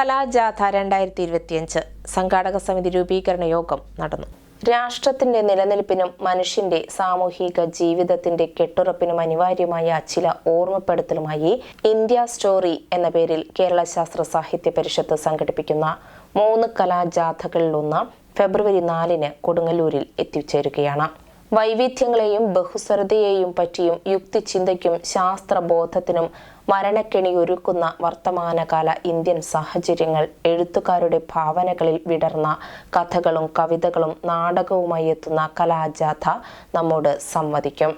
കലാജാഥ രണ്ടായിരത്തി ഇരുപത്തിയഞ്ച് സംഘാടക സമിതി രൂപീകരണ യോഗം നടന്നു. രാഷ്ട്രത്തിന്റെ നിലനിൽപ്പിനും മനുഷ്യന്റെ സാമൂഹിക ജീവിതത്തിന്റെ കെട്ടുറപ്പിനും അനിവാര്യമായ ചില ഓർമ്മപ്പെടുത്തലുമായി ഇന്ത്യ സ്റ്റോറി എന്ന പേരിൽ കേരള ശാസ്ത്ര സാഹിത്യ പരിഷത്ത് സംഘടിപ്പിക്കുന്ന മൂന്ന് കലാജാഥകളിലൊന്ന് ഫെബ്രുവരി നാലിന് കൊടുങ്ങല്ലൂരിൽ എത്തിച്ചേരുകയാണ്. വൈവിധ്യങ്ങളെയും ബഹുസ്വരതയെയും പറ്റിയും യുക്തിചിന്തയ്ക്കും ശാസ്ത്രബോധത്തിനും മരണക്കെണിയൊരുക്കുന്ന വർത്തമാനകാല ഇന്ത്യൻ സാഹചര്യങ്ങൾ എഴുത്തുകാരുടെ ഭാവനകളിൽ വിടർന്ന കഥകളും കവിതകളും നാടകവുമായി എത്തുന്ന കലാജാഥ നമ്മോട് സംവദിക്കും.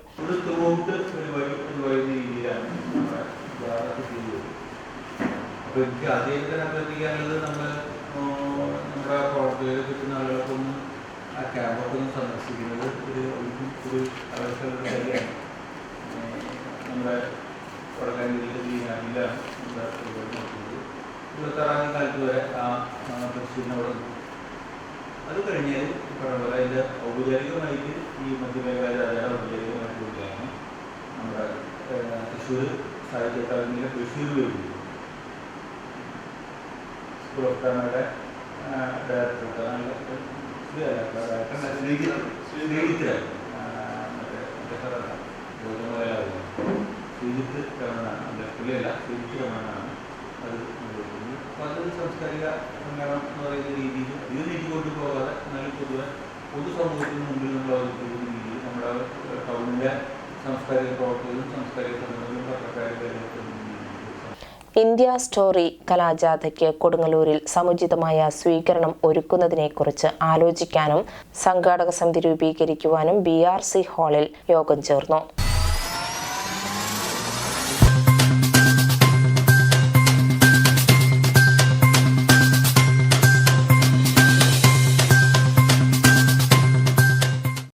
അപ്പോൾ എനിക്ക് ആദ്യം തന്നെ അഭ്യർത്ഥിക്കാനുള്ളത് നമ്മൾ നമ്മുടെ കോളേജിൽ കിട്ടുന്ന ആളുകൾക്കൊന്ന് ആ ക്യാമ്പൊക്കെ ഒന്ന് സന്ദർശിക്കുന്നത്. നമ്മുടെ നമ്മുടെ പരിപാടി ഇരുപത്താറാം കാലത്ത് വരെ ആ പരിശീലനം അവിടെ. അത് കഴിഞ്ഞാൽ പറഞ്ഞ പോലെ അതിന്റെ ഔപചാരികമായിട്ട് ഈ മധ്യമേഖല ഔപചാരികമായിട്ട് കൊടുക്കുകയാണ് നമ്മുടെ തൃശ്ശൂർ സാഹിത്യ അക്കാദമിയിലെ തൃശ്ശൂർ വരുന്നത് സ്കൂൾ ഓഫ് ഡ്രാമയുടെ ഡയറക്ടർ ശ്രീജിത്ത്. ശ്രീജിത്ത് രമണനാണ് അല്ല പുള്ളിയല്ല ശ്രീജിത്ത് രമണനാണ് അത് അപ്പോൾ അത് സാംസ്കാരിക സമ്മേളനം എന്ന് പറയുന്ന രീതിയിൽ ഇത് നീട്ടിക്കൊണ്ടു പോകാതെ എന്നാലും പൊതുവെ പൊതുസമൂഹത്തിന് മുമ്പിൽ നമ്മൾ അവതരിപ്പിക്കുന്ന രീതിയിൽ നമ്മുടെ ടൗണിലെ സാംസ്കാരിക പ്രവർത്തകരും സാംസ്കാരിക സംഘടനകളും പത്രക്കാരും ഇന്ത്യ സ്റ്റോറി കലാജാഥയ്ക്ക് കൊടുങ്ങല്ലൂരിൽ സമുചിതമായ സ്വീകരണം ഒരുക്കുന്നതിനെക്കുറിച്ച് ആലോചിക്കാനും സംഘാടക സമിതി രൂപീകരിക്കുവാനും ബി ആർ സി ഹാളിൽ യോഗം ചേർന്നു.